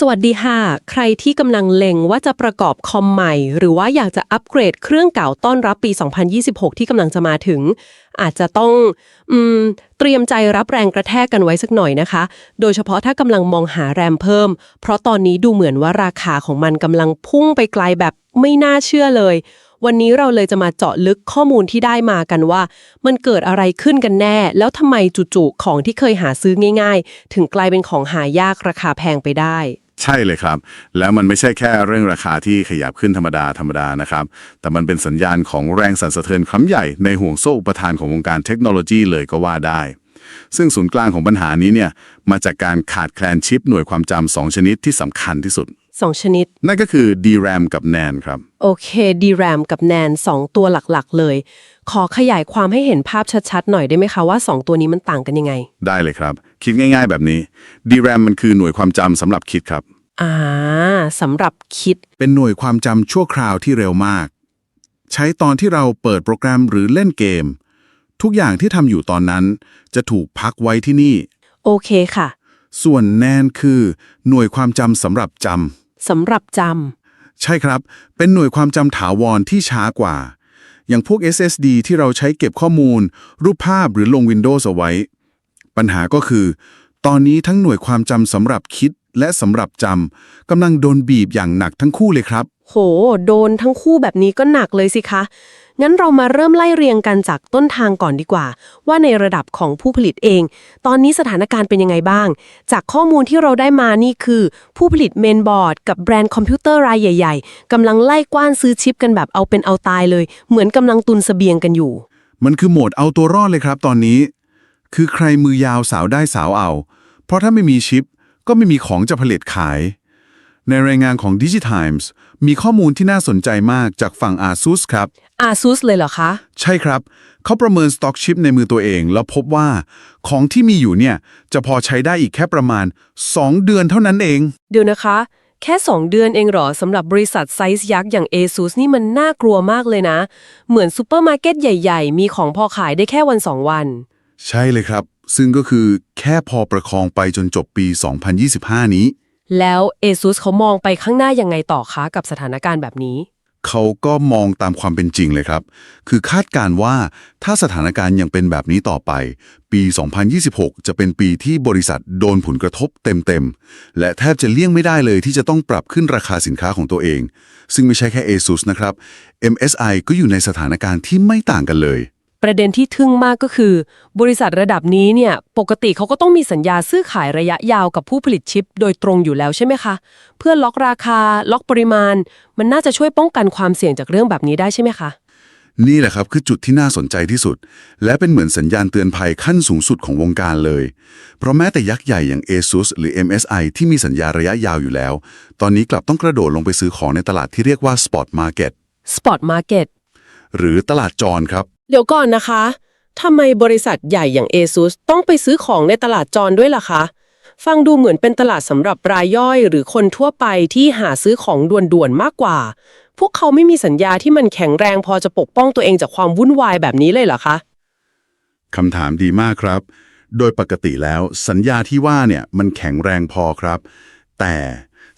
สวัสดีค่ะ ใครที่กำลังเล็งว่าจะประกอบคอมใหม่ หรือว่าอยากจะอัปเกรดเครื่องเก่าต้อนรับปี 2026 ที่กำลังจะมาถึง อาจจะต้องอเตรียมใจรับแรงกระแทกกันไว้สักหน่อยนะคะ โดยเฉพาะถ้ากำลังมองหาแรมเพิ่ม เพราะตอนนี้ดูเหมือนว่าราคาของมันกำลังพุ่งไปไกลแบบไม่น่าเชื่อเลย วันนี้เราเลยจะมาเจาะลึกข้อมูลที่ได้มากันว่า มันเกิดอะไรขึ้นกันแน่ แล้วทำไมจู่ๆของที่เคยหาซื้อง่าย ๆ ถึงกลายเป็นของหายากราคาแพงไปได้ ใช่เลยครับ แล้วมันไม่ใช่แค่เรื่องราคาที่ขยับขึ้นธรรมดาธรรมดานะครับ แต่มันเป็นสัญญาณของแรงสั่นสะเทือนครั้งใหญ่ในห่วงโซ่อุปทานของวงการเทคโนโลยีเลยก็ว่าได้ ซึ่งศูนย์กลางของปัญหานี้เนี่ยมาจากการขาดแคลนชิปหน่วยความจำสองชนิดที่สำคัญที่สุด 2ชนิด นั่นก็คือ DRAM กับ NAND ครับ โอเค DRAM กับ NAND 2ตัวหลักๆ เลย ขอขยายความให้เห็นภาพชัดๆ หน่อยได้ไหมคะว่า 2 ตัวนี้มันต่างกันยังไง ได้เลยครับ คิดง่าย ๆ แบบนี้ DRAM มันคือหน่วยความจำสำหรับคิดครับ อ่าสำหรับคิด เป็นหน่วยความจำชั่วคราวที่เร็วมาก ใช้ตอนที่เราเปิดโปรแกรมหรือเล่นเกม ทุกอย่างที่ทำอยู่ตอนนั้น จะถูกพักไว้ที่นี่ โอเคค่ะ ส่วนแนนคือ หน่วยความจำสำหรับจ สำหรับจำ ใช่ครับ เป็นหน่วยความจำถาวรที่ช้ากว่า อย่างพวก SSD ที่เราใช้เก็บข้อมูล รูปภาพหรือลง Windows เอาไว้ ปัญหาก็คือ ตอนนี้ทั้งหน่วยความจำสำหรับคิดและสำหรับจำกำลังโดนบีบอย่างหนักทั้งคู่เลยครับำโห โดนทั้งคู่แบบนี้ก็หนักเลยสิคะ งั้นเรามาเริ่มไล่เรียงกันจากต้นทางก่อนดีกว่า ว่าในระดับของผู้ผลิตเอง ตอนนี้สถานการณ์เป็นยังไงบ้าง จากข้อมูลที่เราได้มานี่คือ ผู้ผลิตเมนบอร์ดกับแบรนด์คอมพิวเตอร์รายใหญ่ๆกำลังไล่กว้านซื้อชิปกันแบบเอาเป็นเอาตายเลย เหมือนกำลังตุนเสบียงกันอยู่ มันคือโหมดเอาตัวรอดเลยครับ ตอนนี้ คือใครมือยาวสาวได้สาวเอา เพราะถ้าไม่มีชิป ก็ไม่มีของจะผลิตขาย ในรายงานของ Digitimes มีข้อมูลที่น่าสนใจมากจากฝั่ง ASUS ครับ ASUS เลยเหรอคะ ใช่ครับ เขาประเมินสต็อกชิปในมือตัวเอง แล้วพบว่าของที่มีอยู่เนี่ยจะพอใช้ได้อีกแค่ประมาณ 2 เดือนเท่านั้นเอง เดี๋ยวนะคะ แค่ 2 เดือนเองเหรอสำหรับบริษัทไซส์ยักษ์อย่าง ASUS นี่มันน่ากลัวมากเลยนะ เหมือนซูเปอร์มาร์เก็ตใหญ่ ๆ มีของพอขายได้แค่วัน 2 วัน ใช่เลยครับ ซึ่งก็คือแค่พอประคองไปจนจบปี 2025 นี้ แล้ว ASUS เขามองไปข้างหน้ายังไงต่อคะกับสถานการณ์แบบนี้ เขาก็มองตามความเป็นจริงเลยครับ คือคาดการณ์ว่าถ้าสถานการณ์ยังเป็นแบบนี้ต่อไป ปี 2026 จะเป็นปีที่บริษัทโดนผลกระทบเต็มๆ และแทบจะเลี่ยงไม่ได้เลยที่จะต้องปรับขึ้นราคาสินค้าของตัวเอง ซึ่งไม่ใช่แค่ ASUS นะครับ MSI ก็อยู่ในสถานการณ์ที่ไม่ต่างกันเลย ประเด็นที่ทึ่งมากก็คือ บริษัทระดับนี้เนี่ยปกติเขาก็ต้องมีสัญญาซื้อขายระยะยาวกับผู้ผลิตชิป โดยตรงอยู่แล้วใช่ไหมคะ เพื่อล็อกราคา ล็อกปริมาณ มันน่าจะช่วยป้องกันความเสี่ยงจากเรื่องแบบนี้ได้ใช่ไหมคะ นี่แหละครับคือจุดที่น่าสนใจที่สุด และเป็นเหมือนสัญญาณเตือนภัยขั้นสูงสุดของวงการเลย เพราะแม้แต่ยักษ์ใหญ่อย่าง ASUS หรือ MSI ที่มีสัญญาระยะยาวอยู่แล้ว ตอนนี้กลับต้องกระโดดลงไปซื้อของในตลาดที่เรียกว่า Spot Market Spot Market หรือตลาดจรครับ เดี๋ยวก่อนนะคะทำไมบริษัทใหญ่อย่าง ASUS ต้องไปซื้อของในตลาดจรด้วยล่ะคะ ฟังดูเหมือนเป็นตลาดสำหรับรายย่อยหรือคนทั่วไปที่หาซื้อของด่วนๆมากกว่า พวกเขาไม่มีสัญญาที่มันแข็งแรงพอจะปกป้องตัวเองจากความวุ่นวายแบบนี้เลยเหรอคะคำถามดีมากครับ โดยปกติแล้วสัญญาที่ว่าเนี่ยมันแข็งแรงพอครับ แต่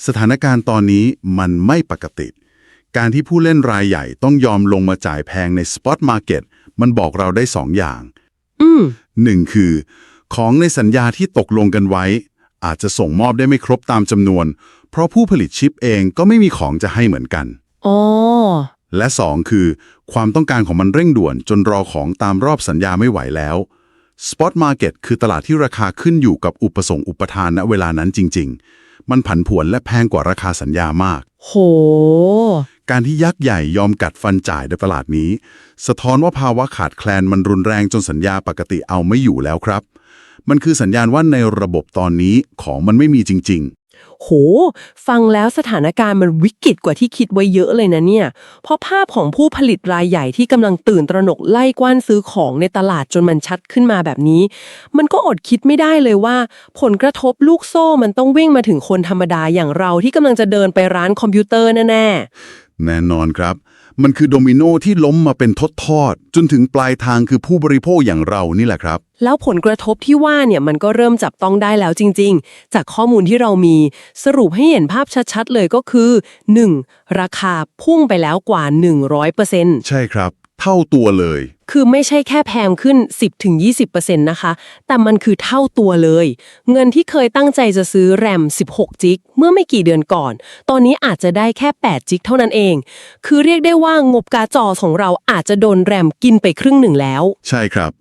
สถานการณ์ตอนนี้มันไม่ปกติ การที่ผู้เล่นรายใหญ่ต้องยอมลงมาจ่ายแพงใน Spot Market มั นบอกเราได้สองอย่างอืมหนึ่งคือ ของในสัญญาที่ตกลงกันไว้ อาจจะส่งมอบได้ไม่ครบตามจำนวน เพราะผู้ผลิตชิปเองก็ไม่มีของจะให้เหมือนกันอ๋อและสองคือ ความต้องการของมันเร่งด่วนจนรอของตามรอบสัญญาไม่ไหวแล้ว Spot Market คือตลาดที่ราคาขึ้นอยู่กับอุปสงค์อุปทานณเวลานั้นจริง ๆ มันผันผวนและแพงกว่าราคาสัญญามาก โห การที่ยักษ์ใหญ่ยอมกัดฟันจ่ายในตลาดนี้ สะท้อนว่าภาวะขาดแคลนมันรุนแรงจนสัญญาปกติเอาไม่อยู่แล้วครับ มันคือสัญญาณว่าในระบบตอนนี้ของมันไม่มีจริง โห ฟังแล้วสถานการณ์มันวิกฤตกว่าที่คิดไว้เยอะเลยนะเนี่ย เพราะภาพของผู้ผลิตรายใหญ่ที่กำลังตื่นตระหนกไล่กว้านซื้อของในตลาดจนมันชัดขึ้นมาแบบนี้ มันก็อดคิดไม่ได้เลยว่า ผลกระทบลูกโซ่มันต้องวิ่งมาถึงคนธรรมดาอย่างเราที่กำลังจะเดินไปร้านคอมพิวเตอร์แน่ๆแน่นอนครับ มันคือโดมิโนที่ล้มมาเป็นทดทอดๆจนถึงปลายทางคือผู้บริโภคอย่างเรานี่แหละครับ แล้วผลกระทบที่ว่าเนี่ยมันก็เริ่มจับต้องได้แล้วจริง ๆ จากข้อมูลที่เรามีสรุปให้เห็นภาพชัดๆ เลยก็คือ 1. ราคาพุ่งไปแล้วกว่า 100%ใช่ครับ เท่าตัวเลย คือไม่ใช่แค่แพงขึ้น 10-20%นะคะ แต่มันคือเท่าตัวเลย เงินที่เคยตั้งใจจะซื้อแรม 16 จิก เมื่อไม่กี่เดือนก่อน ตอนนี้อาจจะได้แค่ 8 จิกเท่านั้นเอง คือเรียกได้ว่างบการ์ดจอของเราอาจจะโดนแรมกินไปครึ่งหนึ่งแล้ว ใช่ครับ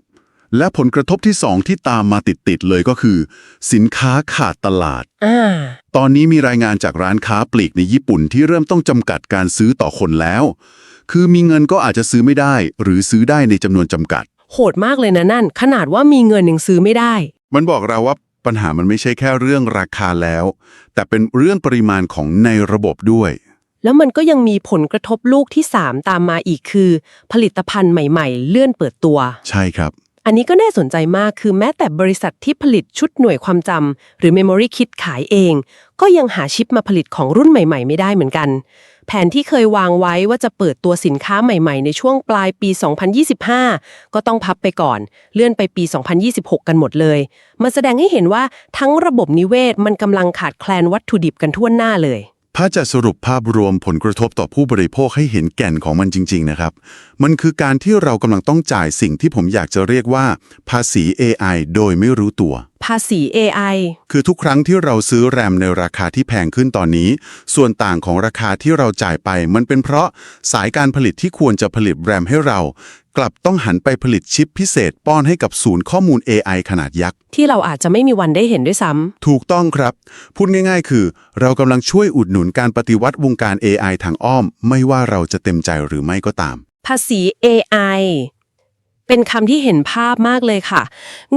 และผลกระทบที่สองที่ตามมาติดๆเลยก็คือ สินค้าขาดตลาด อ่า ตอนนี้มีรายงานจากร้านค้าปลีกในญี่ปุ่นที่เริ่มต้องจำกัดการซื้อต่อคนแล้ว คือมีเงินก็อาจจะซื้อไม่ได้ หรือซื้อได้ในจำนวนจำกัด โหดมากเลยนะนั่น ขนาดว่ามีเงินยังซื้อไม่ได้ มันบอกเราว่าปัญหามันไม่ใช่แค่เรื่องราคาแล้ว แต่เป็นเรื่องปริมาณของในระบบด้วย แล้วมันก็ยังมีผลกระทบลูกที่ 3 ตามมาอีกคือ ผลิตภัณฑ์ใหม่ๆ เลื่อนเปิดตัว ใช่ครับ อันนี้ก็น่าสนใจมากคือแม้แต่บริษัทที่ผลิตชุดหน่วยความจำหรือ Memory Kit ขายเอง ก็ยังหาชิปมาผลิตของรุ่นใหม่ ๆ ไม่ได้เหมือนกัน แผนที่เคยวางไว้ว่าจะเปิดตัวสินค้าใหม่ๆ ในช่วงปลายปี 2025 ก็ต้องพับไปก่อน เลื่อนไปปี 2026 กันหมดเลยมันแสดงให้เห็นว่าทั้งระบบนิเวศมันกำลังขาดแคลนวัตถุดิบกันทั่วหน้าเลย ถ้าจะสรุปภาพรวมผลกระทบต่อผู้บริโภคให้เห็นแก่นของมันจริง ๆ นะครับ มันคือการที่เรากำลังต้องจ่ายสิ่งที่ผมอยากจะเรียกว่า ภาษี AI โดยไม่รู้ตัว ภาษี AI คือทุกครั้งที่เราซื้อแรมในราคาที่แพงขึ้นตอนนี้ ส่วนต่างของราคาที่เราจ่ายไป มันเป็นเพราะสายการผลิตที่ควรจะผลิตแรมให้เรา กลับต้องหันไปผลิตชิปพิเศษป้อนให้กับศูนย์ข้อมูล AI ขนาดยักษ์ ที่เราอาจจะไม่มีวันได้เห็นด้วยซ้ำ ถูกต้องครับ พูดง่ายๆ คือ เรากำลังช่วยอุดหนุนการปฏิวัติวงการ AI ทางอ้อม ไม่ว่าเราจะเต็มใจหรือไม่ก็ตาม ภาษี AI เป็นคำที่เห็นภาพมากเลยค่ะ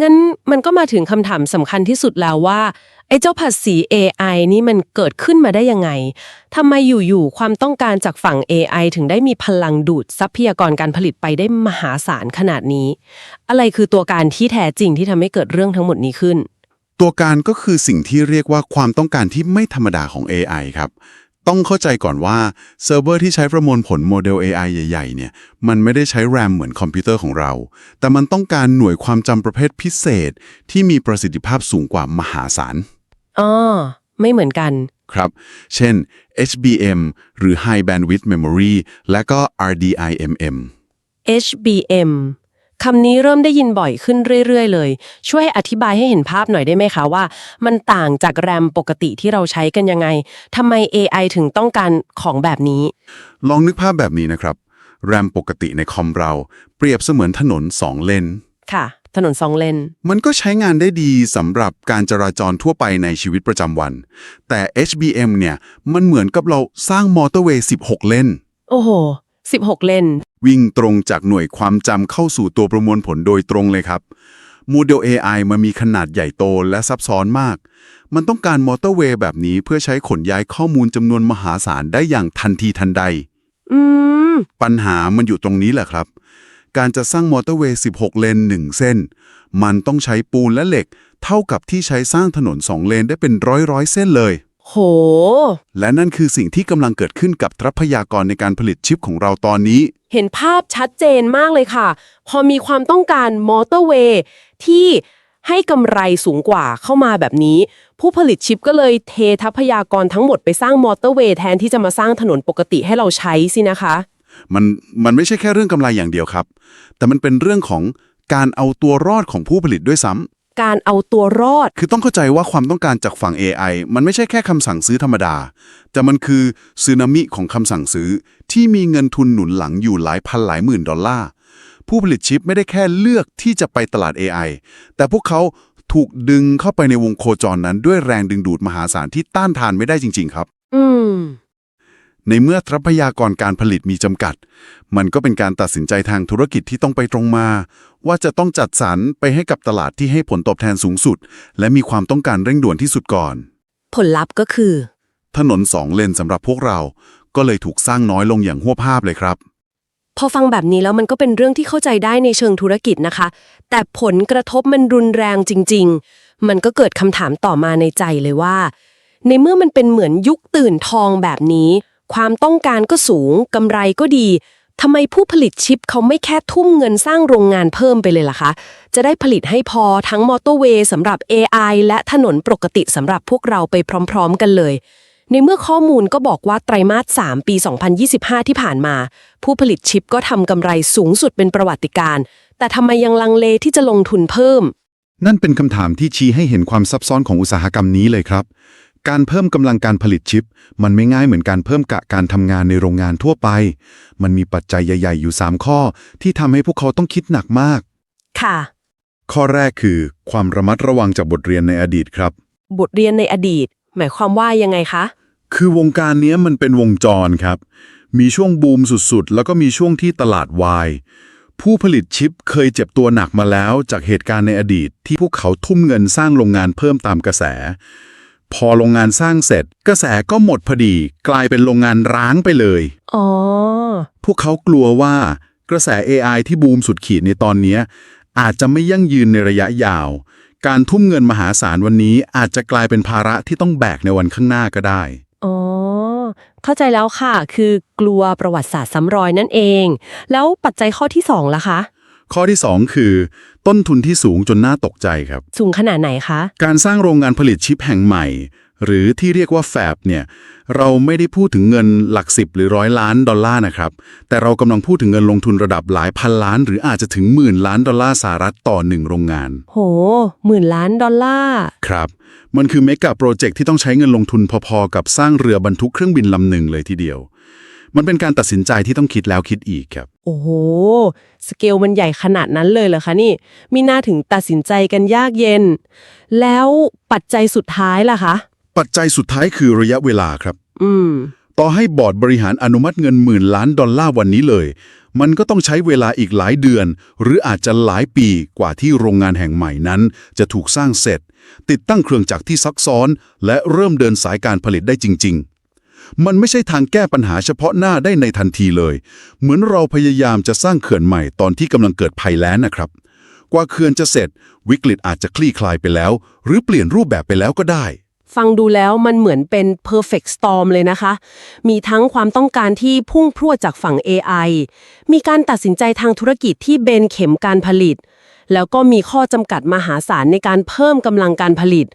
งั้นมันก็มาถึงคำถามสำคัญที่สุดแล้วว่าไอ้เจ้าภาษี AI นี่มันเกิดขึ้นมาได้ยังไงทำไมอยู่ๆความต้องการจากฝั่ง AI ถึงได้มีพลังดูดทรัพยากรการผลิตไปได้มหาศาลขนาดนี้ อะไรคือตัวการที่แท้จริงที่ทำให้เกิดเรื่องทั้งหมดนี้ขึ้น ตัวการก็คือสิ่งที่เรียกว่าความต้องการที่ไม่ธรรมดาของ AI ครับ ต้องเข้าใจก่อนว่าเซิร์ฟเวอร์ที่ใช้ประมวลผลโมเดล AI ใหญ่ๆเนี่ยมันไม่ได้ใช้ RAM เหมือนคอมพิวเตอร์ของเรา แต่มันต้องการหน่วยความจำประเภทพิเศษ ที่มีประสิทธิภาพสูงกว่ามหาศาลอ๋อไม่เหมือนกันครับ เช่น HBM หรือ High Bandwidth Memory และก็ RDIMM HBM คำนี้เริ่มได้ยินบ่อยขึ้นเรื่อย ๆ เลย ช่วยอธิบายให้เห็นภาพหน่อยได้ไหมคะว่า มันต่างจากแรมปกติที่เราใช้กันยังไงทำไม AI ถึงต้องการของแบบนี้ ลองนึกภาพแบบนี้นะครับ แรมปกติในคอมเรา เปรียบเสมือนถนนสองเลน ค่ะ ถนนสองเลน มันก็ใช้งานได้ดีสำหรับการจราจรทั่วไปในชีวิตประจำวัน แต่ HBM เนี่ย มันเหมือนกับเราสร้างมอเตอร์เวย์ 16 เลน โอ้โห 16 เลน วิ่งตรงจากหน่วยความจำเข้าสู่ตัวประมวลผลโดยตรงเลยครับโมเดล AI มันมีขนาดใหญ่โตและซับซ้อนมาก มันต้องการมอเตอร์เวย์แบบนี้เพื่อใช้ขนย้ายข้อมูลจำนวนมหาศาลได้อย่างทันทีทันใด อืม ปัญหามันอยู่ตรงนี้แหละครับ การจะสร้างมอเตอร์เวย์ 16 เลน 1 เส้น มันต้องใช้ปูนและเหล็ก เท่ากับที่ใช้สร้างถนน 2 เลนได้เป็นร้อยร้อยๆเส้นเลย โห และนั่นคือสิ่งที่กำลังเกิดขึ้นกับทรัพยากรในการผลิตชิปของเราตอนนี้ เห็นภาพชัดเจนมากเลยค่ะ พอมีความต้องการมอเตอร์เวย์ที่ให้กำไรสูงกว่าเข้ามาแบบนี้ ผู้ผลิตชิปก็เลยเททรัพยากรทั้งหมดไปสร้างมอเตอร์เวย์แทนที่จะมาสร้างถนนปกติให้เราใช้สินะคะ มันมันไม่ใช่แค่เรื่องกำไรอย่างเดียวครับ แต่มันเป็นเรื่องของการเอาตัวรอดของผู้ผลิตด้วยซ้ำ การเอาตัวรอด คือต้องเข้าใจว่าความต้องการจากฝั่ง AI มันไม่ใช่แค่คำสั่งซื้อธรรมดา แต่มันคือซึนามิของคำสั่งซื้อ ที่มีเงินทุนหนุนหลังอยู่หลายพันหลายหมื่นดอลลาร์ผู้ผลิตชิปไม่ได้แค่เลือกที่จะไปตลาด AI แต่พวกเขาถูกดึงเข้าไปในวงโคจรนั้นด้วยแรงดึงดูดมหาศาลที่ต้านทานไม่ได้จริง ๆ ครับ อืม ในเมื่อทรัพยากรการผลิตมีจำกัด มันก็เป็นการตัดสินใจทางธุรกิจที่ต้องไปตรงมา ว่าจะต้องจัดสรรไปให้กับตลาดที่ให้ผลตอบแทนสูงสุด และมีความต้องการเร่งด่วนที่สุดก่อน ผลลัพธ์ก็คือ ถนนสองเลนสำหรับพวกเรา ก็เลยถูกสร้างน้อยลงอย่างหัวภาพเลยครับ พอฟังแบบนี้แล้วมันก็เป็นเรื่องที่เข้าใจได้ในเชิงธุรกิจนะคะ แต่ผลกระทบมันรุนแรงจริง ๆ มันก็เกิดคำถามต่อมาในใจเลยว่า ในเมื่อมันเป็นเหมือนยุคตื่นทองแบบนี้ ความต้องการก็สูงกำไรก็ดีทำไมผู้ผลิตชิปเขาไม่แค่ทุ่มเงินสร้างโรงงานเพิ่มไปเลยล่ะคะ จะได้ผลิตให้พอทั้งมอเตอร์เวย์สำหรับ AI และถนนปกติสำหรับพวกเราไปพร้อมๆกันเลย ในเมื่อข้อมูลก็บอกว่าไตรมาส 3 ปี 2025 ที่ผ่านมา ผู้ผลิตชิปก็ทำกำไรสูงสุดเป็นประวัติการ์แต่ทำไมยังลังเลที่จะลงทุนเพิ่ม นั่นเป็นคำถามที่ชี้ให้เห็นความซับซ้อนของอุตสาหกรรมนี้เลยครับ การเพิ่มกำลังการผลิตชิป มันไม่ง่ายเหมือนการเพิ่มกะการทำงานในโรงงานทั่วไป มันมีปัจจัยใหญ่ ๆ อยู่ 3 ข้อ ที่ทำให้พวกเขาต้องคิดหนักมาก ค่ะ ข้อแรกคือ ความระมัดระวังจากบทเรียนในอดีตครับ บทเรียนในอดีต หมายความว่ายังไงคะ คือวงการเนี้ยมันเป็นวงจรครับ มีช่วงบูมสุดๆ แล้วก็มีช่วงที่ตลาดวายผู้ผลิตชิปเคยเจ็บตัวหนักมาแล้วจากเหตุการณ์ในอดีต ที่พวกเขาทุ่มเงินสร้างโรงงานเพิ่มตามกระแส พอโรงงานสร้างเสร็จ กระแสก็หมดพอดี กลายเป็นโรงงานร้างไปเลย อ๋อ พวกเขากลัวว่ากระแส AI ที่บูมสุดขีดในตอนเนี้ยอาจจะไม่ยั่งยืนในระยะยาว การทุ่มเงินมหาศาลวันนี้อาจจะกลายเป็นภาระที่ต้องแบกในวันข้างหน้าก็ได้ อ๋อ เข้าใจแล้วค่ะ คือกลัวประวัติศาสตร์ซ้ำรอยนั่นเอง แล้วปัจจัยข้อที่สองล่ะคะ ข้อที่ 2 คือ ต้นทุนที่สูงจนน่าตกใจครับ สูงขนาดไหนคะ การสร้างโรงงานผลิตชิปแห่งใหม่ หรือที่เรียกว่าแฟบเนี่ยเราไม่ได้พูดถึงเงินหลักสิบหรือร้อยล้านดอลลาร์นะครับ แต่เรากำลังพูดถึงเงินลงทุนระดับหลายพันล้าน หรืออาจจะถึงหมื่นล้านดอลลาร์สหรัฐต่อหนึ่งโรงงาน โหหมื่นล้านดอลลาร์ ครับ มันคือเมกะโปรเจกต์ที่ต้องใช้เงินลงทุนพอๆ กับสร้างเรือบรรทุกเครื่องบินลำหนึ่งเลยทีเดียว มันเป็นการตัดสินใจที่ต้องคิดแล้วคิดอีกครับ โอ้โห สเกลมันใหญ่ขนาดนั้นเลยเหรอคะนี่ มีน่าถึงตัดสินใจกันยากเย็น แล้วปัจจัยสุดท้ายล่ะคะ ปัจจัยสุดท้ายคือระยะเวลาครับ อืม ต่อให้บอร์ดบริหารอนุมัติเงินหมื่นล้านดอลลาร์วันนี้เลย มันก็ต้องใช้เวลาอีกหลายเดือน หรืออาจจะหลายปีกว่าที่โรงงานแห่งใหม่นั้น จะถูกสร้างเสร็จ ติดตั้งเครื่องจักรที่ซับซ้อน และเริ่มเดินสายการผลิตได้จริง ๆ มันไม่ใช่ทางแก้ปัญหาเฉพาะหน้าได้ในทันทีเลย เหมือนเราพยายามจะสร้างเขื่อนใหม่ตอนที่กำลังเกิดภัยแล้งนะครับ กว่าเขื่อนจะเสร็จ วิกฤตอาจจะคลี่คลายไปแล้ว หรือเปลี่ยนรูปแบบไปแล้วก็ได้ ฟังดูแล้วมันเหมือนเป็น perfect storm เลยนะคะ มีทั้งความต้องการที่พุ่งพรวดจากฝั่ง AI มีการตัดสินใจทางธุรกิจที่เบนเข็มการผลิตแล้วก็มีข้อจำกัดมหาศาลในการเพิ่มกำลังการผลิต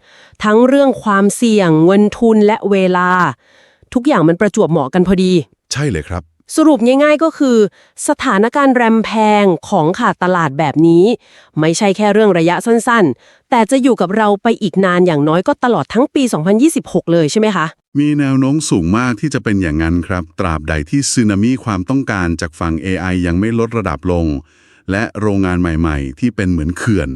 ทั้งเรื่องความเสี่ยงเงินทุนและเวลา ทุกอย่างมันประจวบเหมาะกันพอดี ใช่เลยครับ สรุปง่ายๆก็คือ สถานการณ์แรมแพงของขาดตลาดแบบนี้ ไม่ใช่แค่เรื่องระยะสั้นๆ แต่จะอยู่กับเราไปอีกนานอย่างน้อยก็ตลอดทั้งปี 2026 เลยใช่ไหมคะ มีแนวโน้มสูงมากที่จะเป็นอย่างนั้นครับ ตราบใดที่ซึนามิความต้องการจากฝั่ง AI ยังไม่ลดระดับลง และโรงงานใหม่ๆ ที่เป็นเหมือนเขื่อน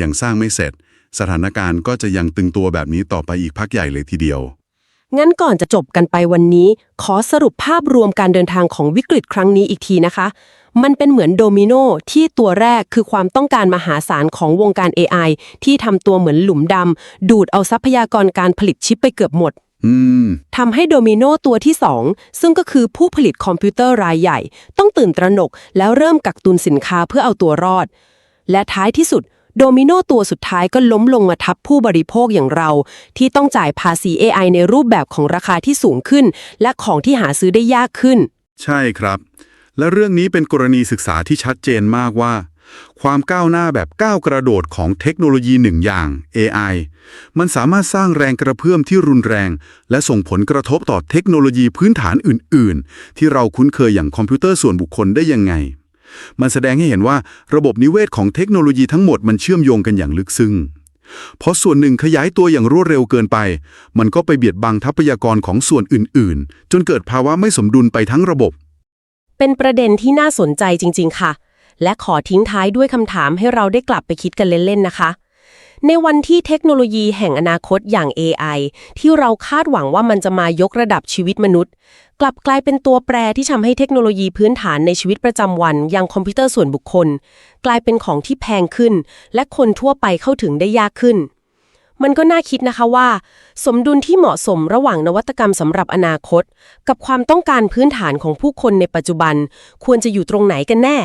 ยังสร้างไม่เสร็จ สถานการณ์ก็จะยังตึงตัวแบบนี้ต่อไปอีกพักใหญ่เลยทีเดียว งั้นก่อนจะจบกันไปวันนี้ ขอสรุปภาพรวมการเดินทางของวิกฤตครั้งนี้อีกทีนะคะ มันเป็นเหมือนโดมิโนที่ตัวแรกคือความต้องการมหาศาลของวงการ AI ที่ทำตัวเหมือนหลุมดำดูดเอาทรัพยากรการผลิตชิปไปเกือบหมดอืมทำให้โดมิโนตัวที่ 2 ซึ่งก็คือผู้ผลิตคอมพิวเตอร์รายใหญ่ ต้องตื่นตระหนกแล้วเริ่มกักตุนสินค้าเพื่อเอาตัวรอด และท้ายที่สุด โดมิโนตัวสุดท้ายก็ล้มลงมาทับผู้บริโภคอย่างเรา ที่ต้องจ่ายภาษี AI ในรูปแบบของราคาที่สูงขึ้น และของที่หาซื้อได้ยากขึ้น ใช่ครับ และเรื่องนี้เป็นกรณีศึกษาที่ชัดเจนมากว่า ความก้าวหน้าแบบก้าวกระโดดของเทคโนโลยีหนึ่งอย่าง AI มันสามารถสร้างแรงกระเพื่อมที่รุนแรง และส่งผลกระทบต่อเทคโนโลยีพื้นฐานอื่น ๆ ที่เราคุ้นเคยอย่างคอมพิวเตอร์ส่วนบุคคลได้ยังไง มันแสดงให้เห็นว่าระบบนิเวศของเทคโนโลยีทั้งหมดมันเชื่อมโยงกันอย่างลึกซึ้ง เพราะส่วนหนึ่งขยายตัวอย่างรวดเร็วเกินไป มันก็ไปเบียดบังทรัพยากรของส่วนอื่น ๆ จนเกิดภาวะไม่สมดุลไปทั้งระบบ เป็นประเด็นที่น่าสนใจจริง ๆ ค่ะ และขอทิ้งท้ายด้วยคำถามให้เราได้กลับไปคิดกันเล่น ๆ นะคะ ในวันที่เทคโนโลยีแห่งอนาคตอย่าง AI ที่เราคาดหวังว่ามันจะมายกระดับชีวิตมนุษย์ กลับกลายเป็นตัวแปรที่ทำให้เทคโนโลยีพื้นฐานในชีวิตประจำวันอย่างคอมพิวเตอร์ส่วนบุคคล กลายเป็นของที่แพงขึ้น และคนทั่วไปเข้าถึงได้ยากขึ้น มันก็น่าคิดนะคะว่า สมดุลที่เหมาะสมระหว่างนวัตกรรมสำหรับอนาคต กับความต้องการพื้นฐานของผู้คนในปัจจุบัน ควรจะอยู่ตรงไหนกันแน่